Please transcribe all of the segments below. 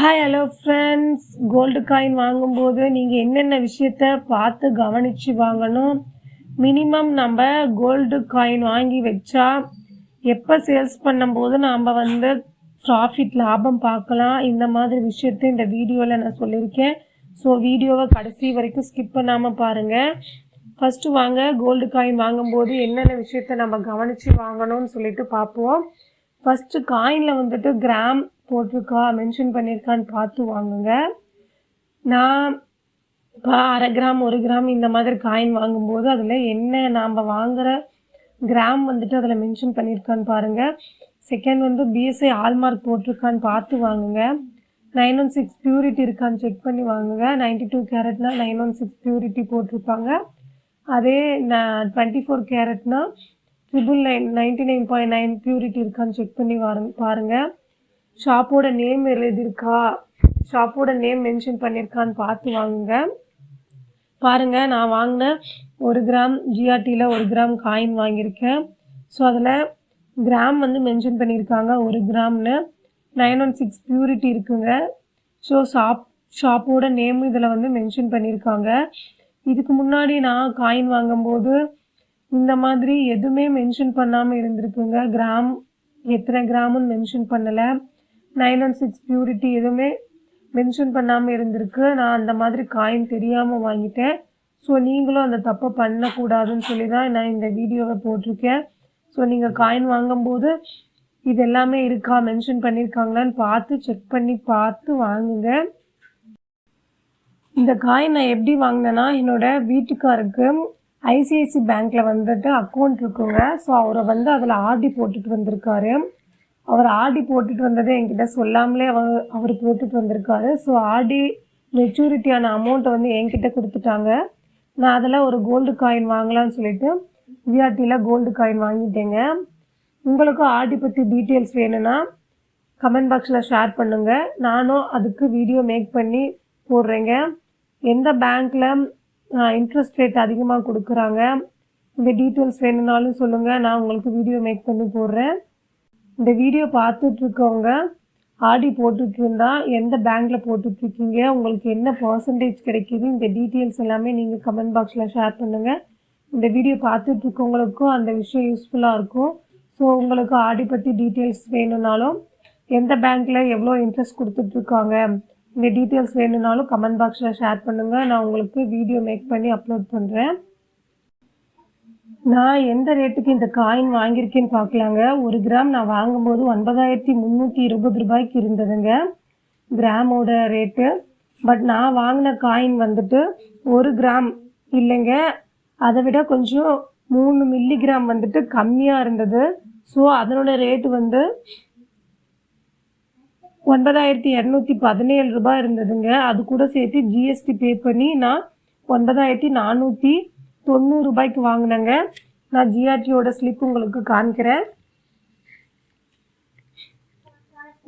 Hi hello friends gold coin வாங்கும்போது நீங்கள் என்னென்ன விஷயத்த பார்த்து கவனித்து வாங்கணும்? மினிமம் நம்ம கோல்டு காயின் வாங்கி வச்சா எப்போ சேல்ஸ் பண்ணும்போது நாம் வந்து ப்ராஃபிட் லாபம் பார்க்கலாம். இந்த மாதிரி விஷயத்த இந்த வீடியோவில் நான் சொல்லியிருக்கேன். ஸோ வீடியோவை கடைசி வரைக்கும் ஸ்கிப் பண்ணாமல் பாருங்கள் ஃபஸ்ட்டு வாங்க கோல்டு காயின் வாங்கும்போது என்னென்ன விஷயத்த நம்ம கவனித்து வாங்கணும்னு சொல்லிட்டு பார்ப்போம். ஃபஸ்ட்டு காயினில் வந்துட்டு கிராம் போட்டிருக்கா மென்ஷன் பண்ணியிருக்கான்னு பார்த்து வாங்குங்க. நான் இப்போ அரை கிராம் ஒரு கிராம் இந்த மாதிரி காயின் வாங்கும்போது அதில் என்ன நாம் வாங்குகிற கிராம் வந்துட்டு அதில் மென்ஷன் பண்ணியிருக்கான்னு பாருங்கள் செகண்ட் வந்து பிஎஸ்ஐ ஆல்மார்க் போட்டிருக்கான்னு பார்த்து வாங்குங்க. நைன் ஒன் சிக்ஸ் பியூரிட்டி இருக்கான்னு செக் பண்ணி வாங்குங்க. நைன்டி டூ கேரட்னா நைன் ஒன் சிக்ஸ் பியூரிட்டி போட்டிருப்பாங்க. அதே நான் twenty four கேரட்னா triple nine ninety nine point nine purity இருக்கான்னு செக் பண்ணி வாருங்க பாருங்கள் ஷாப்போட நேம் எழுதியிருக்கா? ஷாப்போட நேம் மென்ஷன் பண்ணியிருக்கான்னு பார்த்து வாங்குங்க. பாருங்கள் நான் வாங்கின ஒரு கிராம் ஜிஆர்டியில் ஒரு கிராம் காயின் வாங்கியிருக்கேன். ஸோ அதில் கிராம் வந்து மென்ஷன் பண்ணியிருக்காங்க ஒரு கிராம்னு. நைன் ஒன் சிக்ஸ் பியூரிட்டி இருக்குங்க. ஸோ ஷாப் ஷாப்போட நேம் இதில் வந்து மென்ஷன் பண்ணியிருக்காங்க. இதுக்கு முன்னாடி நான் காயின் வாங்கும்போது இந்த மாதிரி எதுவுமே மென்ஷன் பண்ணாமல் இருந்திருக்குங்க. கிராம் எத்தனை கிராமுன்னு மென்ஷன் பண்ணலை. நைன் ஒன் சிக்ஸ் பியூரிட்டி எதுவுமே மென்ஷன் பண்ணாமல் இருந்திருக்கு. நான் அந்த மாதிரி காயின் தெரியாமல் வாங்கிட்டேன். ஸோ நீங்களும் அந்த தப்பை பண்ணக்கூடாதுன்னு சொல்லி தான் நான் இந்த வீடியோவை போட்டிருக்கேன். ஸோ நீங்கள் காயின் வாங்கும்போது இது எல்லாமே இருக்கா? மென்ஷன் பண்ணியிருக்காங்களான்னு பார்த்து செக் பண்ணி பார்த்து வாங்குங்க. இந்த காயின் நான் எப்படி வாங்கினேன்னா என்னோட வீட்டுக்காருக்கு ஐசிஐசி பேங்க்கில் வந்துட்டு அக்கௌண்ட் இருக்குங்க. ஸோ அவரை வந்து அதில் ஆர்டி போட்டுட்டு வந்திருக்காரு. அவர் ஆடி போட்டுட்டு வந்ததை என்கிட்ட சொல்லாமலே அவர் அவர் போட்டுட்டு வந்திருக்காரு. ஸோ ஆடி மெச்சூரிட்டியான அமௌண்ட்டை வந்து என்கிட்ட கொடுத்துட்டாங்க. நான் அதில் ஒரு கோல்டு காயின் வாங்கலாம்னு சொல்லிட்டு விஆர்டியில் கோல்டு காயின் வாங்கிட்டேங்க. உங்களுக்கும் ஆடி பற்றி டீட்டெயில்ஸ் வேணும்னா கமெண்ட் பாக்ஸில் ஷேர் பண்ணுங்கள் நானும் அதுக்கு வீடியோ மேக் பண்ணி போடுறேங்க. எந்த பேங்க்கில் இன்ட்ரெஸ்ட் ரேட் அதிகமாக கொடுக்குறாங்க இந்த டீட்டெயில்ஸ் வேணும்னாலும் சொல்லுங்கள் நான் உங்களுக்கு வீடியோ மேக் பண்ணி போடுறேன். இந்த வீடியோ பார்த்துட்ருக்கவங்க ஆடி போட்டுட்டு இருந்தா எந்த பேங்க்கில் போட்டுட்ருக்கீங்க உங்களுக்கு என்ன பர்சன்டேஜ் கிடைக்கிது இந்த டீட்டெயில்ஸ் எல்லாமே நீங்கள் கமெண்ட் பாக்ஸில் ஷேர் பண்ணுங்கள் இந்த வீடியோ பார்த்துட்ருக்கவங்களுக்கும் அந்த விஷயம் யூஸ்ஃபுல்லாக இருக்கும். ஸோ உங்களுக்கு ஆடி பற்றி டீட்டெயில்ஸ் வேணும்னாலும் எந்த பேங்க்கில் எவ்வளோ இன்ட்ரெஸ்ட் கொடுத்துட்ருக்காங்க இந்த டீட்டெயில்ஸ் வேணும்னாலும் கமெண்ட் பாக்ஸில் ஷேர் பண்ணுங்கள் நான் உங்களுக்கு வீடியோ மேக் பண்ணி அப்லோட் பண்ணுறேன் நான் எந்த ரேட்டுக்கு இந்த காயின் வாங்கியிருக்கேன்னு பார்க்கலாங்க. ஒரு கிராம் நான் வாங்கும்போது ஒன்பதாயிரத்தி முந்நூற்றி இருபது ரூபாய்க்கு இருந்ததுங்க. கிராமோட ரேட்டு. பட் நான் வாங்கின காயின் வந்துட்டு ஒரு கிராம் இல்லைங்க. அதை விட கொஞ்சம் மூணு மில்லிகிராம் வந்துட்டு கம்மியாக இருந்தது. ஸோ அதனோட ரேட்டு வந்து ஒன்பதாயிரத்தி இரநூத்தி பதினேழு ரூபாய் இருந்ததுங்க. அது கூட சேர்த்து ஜிஎஸ்டி பே பண்ணி நான் ஒன்பதாயிரத்தி நானூற்றி தொண்ணூறு ரூபாய்க்கு வாங்கினேங்க. நான் ஜிஆர்டியோட ஸ்லிப் உங்களுக்கு காமிக்கிறேன்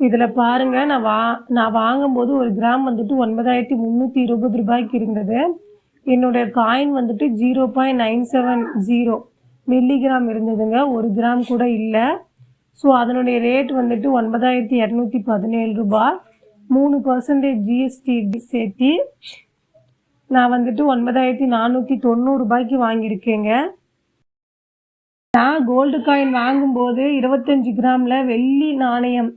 இதில் பாருங்கள் நான் வா நான் வாங்கும்போது ஒரு கிராம் வந்துட்டு ஒன்பதாயிரத்தி முந்நூற்றி இருபது ரூபாய்க்கு இருந்தது. என்னுடைய காயின் வந்துட்டு zero point nine seven zero milligram இருந்ததுங்க. ஒரு கிராம் கூட இல்லை. ஸோ அதனுடைய ரேட் வந்துட்டு ஒன்பதாயிரத்தி இரநூத்தி பதினேழு ரூபாய். மூணு பர்சன்டேஜ் ஜிஎஸ்டி சேர்த்தி நான் வந்துட்டு ஒன்பதாயிரத்தி நானூற்றி தொண்ணூறுபாய்க்கு வாங்கியிருக்கேங்க. நான் கோல்டு காயின் வாங்கும்போது இருபத்தஞ்சி கிராமில் வெள்ளி நாணயம்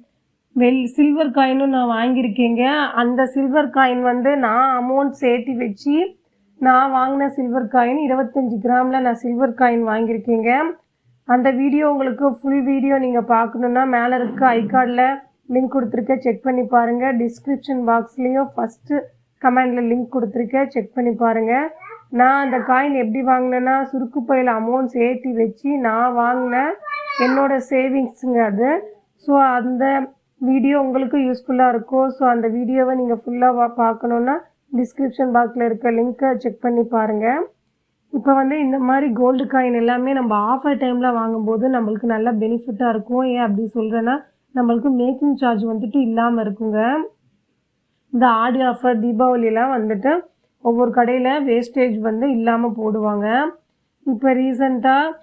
வெள் சில்வர் காயினும் நான் வாங்கியிருக்கேங்க. அந்த சில்வர் காயின் வந்து நான் அமௌண்ட் சேர்த்து வச்சு நான் வாங்கின சில்வர் காயின் இருபத்தஞ்சி கிராமில் நான் சில்வர் காயின் வாங்கியிருக்கேங்க. அந்த வீடியோ உங்களுக்கு ஃபுல் வீடியோ நீங்கள் பார்க்கணுன்னா மேலே இருக்க ஐகார்டில் லிங்க் கொடுத்துருக்கேன் செக் பண்ணி பாருங்கள் டிஸ்கிரிப்ஷன் பாக்ஸ்லேயும் ஃபஸ்ட்டு கமெண்டில் லிங்க் கொடுத்துருக்கேன். செக் பண்ணி பாருங்கள் நான் அந்த காயின் எப்படி வாங்கினேன்னா சுருக்கு பையில் அமௌண்ட் சேர்த்து வச்சு நான் வாங்கினேன் என்னோடய சேவிங்ஸுங்க அது. ஸோ அந்த வீடியோ உங்களுக்கு யூஸ்ஃபுல்லாக இருக்கும். ஸோ அந்த வீடியோவை நீங்கள் ஃபுல்லாக பார்க்கணுன்னா டிஸ்கிரிப்ஷன் பாக்ஸில் இருக்க லிங்க்கை செக் பண்ணி பாருங்கள் இப்போ வந்து இந்த மாதிரி கோல்டு காயின் எல்லாமே நம்ம ஆஃபர் டைமில் வாங்கும்போது நம்மளுக்கு நல்ல பெனிஃபிட்டாக இருக்கும். ஏன் அப்படி சொல்கிறேன்னா நம்மளுக்கு மேக்கிங் சார்ஜ் வந்துட்டு இல்லாமல் இருக்குங்க. இந்த ஆடி ஆஃபர் தீபாவளியெலாம் வந்துட்டு ஒவ்வொரு கடையில் வேஸ்டேஜ் வந்து இல்லாமல் போடுவாங்க. இப்போ ரீசண்டாக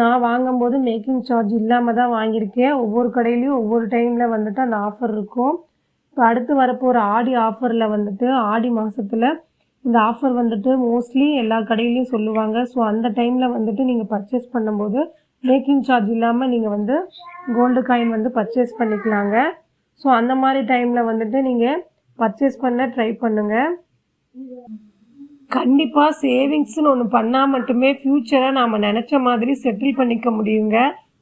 நான் வாங்கும்போது மேக்கிங் சார்ஜ் இல்லாமல் தான் வாங்கியிருக்கேன். ஒவ்வொரு கடையிலையும் ஒவ்வொரு டைமில் வந்துட்டு அந்த ஆஃபர் இருக்கும். இப்போ இப்போ அடுத்து வரப்போகிற ஆடி ஆஃபரில் வந்துட்டு ஆடி மாதத்தில் இந்த ஆஃபர் வந்துட்டு மோஸ்ட்லி எல்லா கடையிலையும் சொல்லுவாங்க. ஸோ அந்த டைமில் வந்துட்டு நீங்கள் பர்ச்சேஸ் பண்ணும்போது மேக்கிங் சார்ஜ் இல்லாமல் நீங்கள் வந்து கோல்டு காயின் வந்து பர்ச்சேஸ் பண்ணிக்கலாங்க. ஸோ அந்த மாதிரி டைமில் வந்துட்டு நீங்கள் பர்ச்சேஸ் பண்ண ட்ரை பண்ணுங்கள் கண்டிப்பாக சேவிங்ஸ்னு ஒன்று பண்ணால் மட்டுமே ஃப்யூச்சரை நாம் நினச்ச மாதிரி செட்டில் பண்ணிக்க முடியுங்க.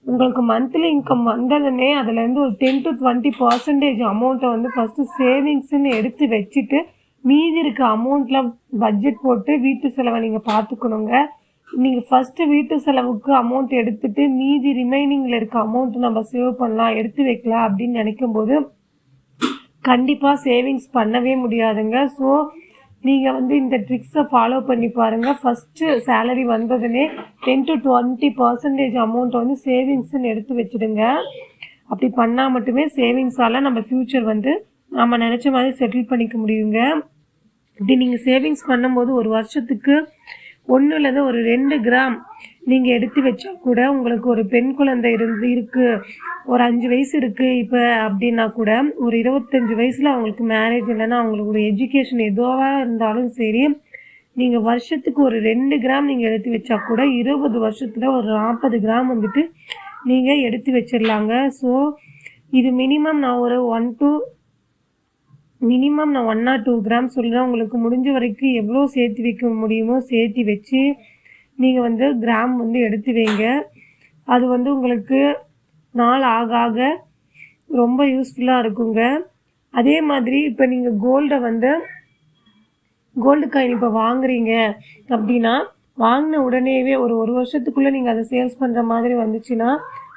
உங்களுக்கு மந்த்லி இன்கம் வந்ததுன்னே அதுலேருந்து ஒரு டென் டு டுவெண்ட்டி பர்சன்டேஜ் அமௌண்ட்டை வந்து ஃபஸ்ட்டு சேவிங்ஸ்ன்னு எடுத்து வச்சுட்டு மீதி இருக்க அமௌண்ட்டில் பட்ஜெட் போட்டு வீட்டு செலவை நீங்கள் பார்த்துக்கணுங்க நீங்கள் ஃபஸ்ட்டு வீட்டு செலவுக்கு அமௌண்ட் எடுத்துட்டு மீதி ரிமைனிங்கில் இருக்க அமௌண்ட் நம்ம சேவ் பண்ணலாம் எடுத்து வைக்கலாம் அப்படின்னு நினைக்கும் போது கண்டிப்பாக சேவிங்ஸ் பண்ணவே முடியாதுங்க. ஸோ நீங்கள் வந்து இந்த ட்ரிக்ஸை ஃபாலோ பண்ணி பாருங்கள் ஃபஸ்ட்டு சேலரி வந்ததுன்னே டென் டு டுவெண்ட்டி பர்சன்டேஜ் அமௌண்ட்டை வந்து சேவிங்ஸ்ன்னு எடுத்து வச்சுடுங்க. அப்படி பண்ணால் மட்டுமே சேவிங்ஸால் நம்ம ஃப்யூச்சர் வந்து நம்ம நினச்ச மாதிரி செட்டில் பண்ணிக்க முடியுங்க. இப்படி நீங்கள் சேவிங்ஸ் பண்ணும்போது ஒரு வருஷத்துக்கு ஒன்றுலேருந்து ஒரு ரெண்டு கிராம் நீங்கள் எடுத்து வச்சா கூட உங்களுக்கு ஒரு பெண் குழந்தை இருந்து இருக்குது ஒரு அஞ்சு வயசு இருக்குது இப்போ அப்படின்னா கூட ஒரு இருபத்தஞ்சி வயசில் அவங்களுக்கு மேரேஜ் இல்லைன்னா அவங்களுக்கு ஒரு எஜுகேஷன் எதுவாக இருந்தாலும் சரி நீங்கள் வருஷத்துக்கு ஒரு ரெண்டு கிராம் நீங்கள் எடுத்து வச்சா கூட இருபது வருஷத்தில் ஒரு நாற்பது கிராம் வந்துட்டு நீங்கள் எடுத்து வச்சிடலாங்க. ஸோ இது மினிமம் நான் ஒரு ஒன் டூ மினிமம் நான் ஒன் ஆர் டூ கிராம் சொல்கிறேன் உங்களுக்கு முடிஞ்ச வரைக்கும் எவ்வளோ சேர்த்து வைக்க முடியுமோ சேர்த்து வச்சு நீங்கள் வந்து கிராம் வந்து எடுத்து வைங்க. அது வந்து உங்களுக்கு நாள் ஆக ஆக ரொம்ப யூஸ்ஃபுல்லாக இருக்குங்க. அதே மாதிரி இப்போ நீங்கள் கோல்டை வந்து கோல்டு காயின் இப்போ வாங்குறீங்க அப்படின்னா வாங்கின உடனேவே ஒரு ஒரு வருஷத்துக்குள்ளே நீங்கள் அதை சேல்ஸ் பண்ணுற மாதிரி வந்துச்சுன்னா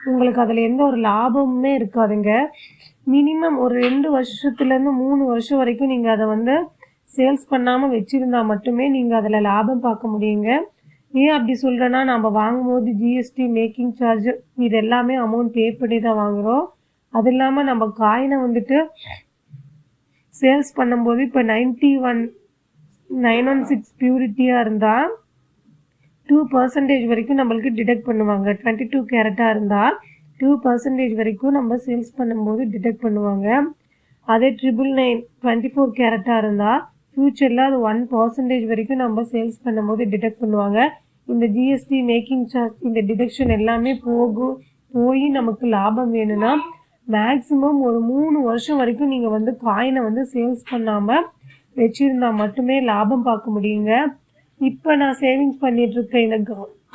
உங்களுக்கு அதில் எந்த ஒரு லாபமுமே இருக்காதுங்க. மினிமம் ஒரு ரெண்டு வருஷத்துலேருந்து மூணு வருஷம் வரைக்கும் நீங்கள் அதை வந்து சேல்ஸ் பண்ணாமல் வச்சுருந்தா மட்டுமே நீங்கள் அதில் லாபம் பார்க்க முடியுங்க. ஏன் அப்படி சொல்கிறேன்னா நம்ம வாங்கும்போது ஜிஎஸ்டி மேக்கிங் சார்ஜ் இது எல்லாமே அமௌண்ட் பே பண்ணி தான் வாங்குகிறோம் அது இல்லாமல் நம்ம காயினை வந்துட்டு சேல்ஸ் பண்ணும்போது இப்போ ninety one nine one six பியூரிட்டியாக இருந்தால் டூ பர்சன்டேஜ் வரைக்கும் நம்மளுக்கு டிடெக்ட் பண்ணுவாங்க. டுவெண்ட்டி டூ கேரட்டாக இருந்தால் டூ பர்சன்டேஜ் வரைக்கும் நம்ம சேல்ஸ் பண்ணும்போது டிடெக்ட் பண்ணுவாங்க. அதே ட்ரிபிள் நைன் டுவெண்ட்டி ஃபோர் கேரட்டாக இருந்தால் ஃப்யூச்சரில் அது ஒன் பர்சன்டேஜ் வரைக்கும் நம்ம சேல்ஸ் பண்ணும்போது டிடெக்ட் பண்ணுவாங்க. இந்த ஜிஎஸ்டி மேக்கிங் சார்ஜ் இந்த டிடெக்ஷன் எல்லாமே போகும் போய் நமக்கு லாபம் வேணும்னா மேக்ஸிமம் ஒரு மூணு வருஷம் வரைக்கும் நீங்கள் வந்து காயினை வந்து சேல்ஸ் பண்ணாமல் வச்சுருந்தா மட்டுமே லாபம் பார்க்க முடியுங்க. இப்போ நான் சேவிங்ஸ் பண்ணிகிட்ருக்க இந்த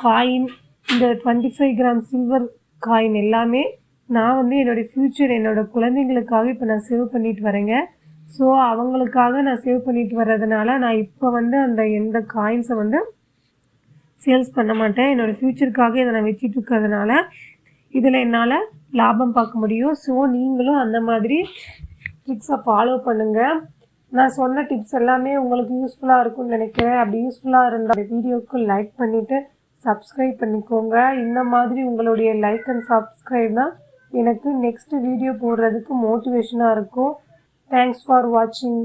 காயின் இந்த twenty five gram silver coin எல்லாமே நான் வந்து என்னோடய ஃப்யூச்சர் என்னோடய குழந்தைங்களுக்காக இப்போ நான் சேவ் பண்ணிட்டு வரேங்க. ஸோ அவங்களுக்காக நான் சேவ் பண்ணிட்டு வர்றதுனால நான் இப்போ வந்து அந்த எந்த காயின்ஸை வந்து சேல்ஸ் பண்ண மாட்டேன். என்னோடய ஃப்யூச்சருக்காக இதை நான் வச்சுட்டு இருக்கிறதுனால இதில் என்னால் லாபம் பார்க்க முடியும். ஸோ நீங்களும் அந்த மாதிரி ட்ரிக்ஸை ஃபாலோ பண்ணுங்கள் நான் சொன்ன டிப்ஸ் எல்லாமே உங்களுக்கு யூஸ்ஃபுல்லாக இருக்கும்னு நினைக்கிறேன். அப்படி யூஸ்ஃபுல்லாக இருந்தால் வீடியோவுக்கு லைக் பண்ணிவிட்டு சப்ஸ்கிரைப் பண்ணிக்கோங்க. இந்த மாதிரி உங்களுடைய லைக் அண்ட் சப்ஸ்கிரைப் தான் எனக்கு நெக்ஸ்ட் வீடியோ போடுறதுக்கு மோட்டிவேஷனாக இருக்கும். தேங்க்ஸ் ஃபார் வாட்சிங்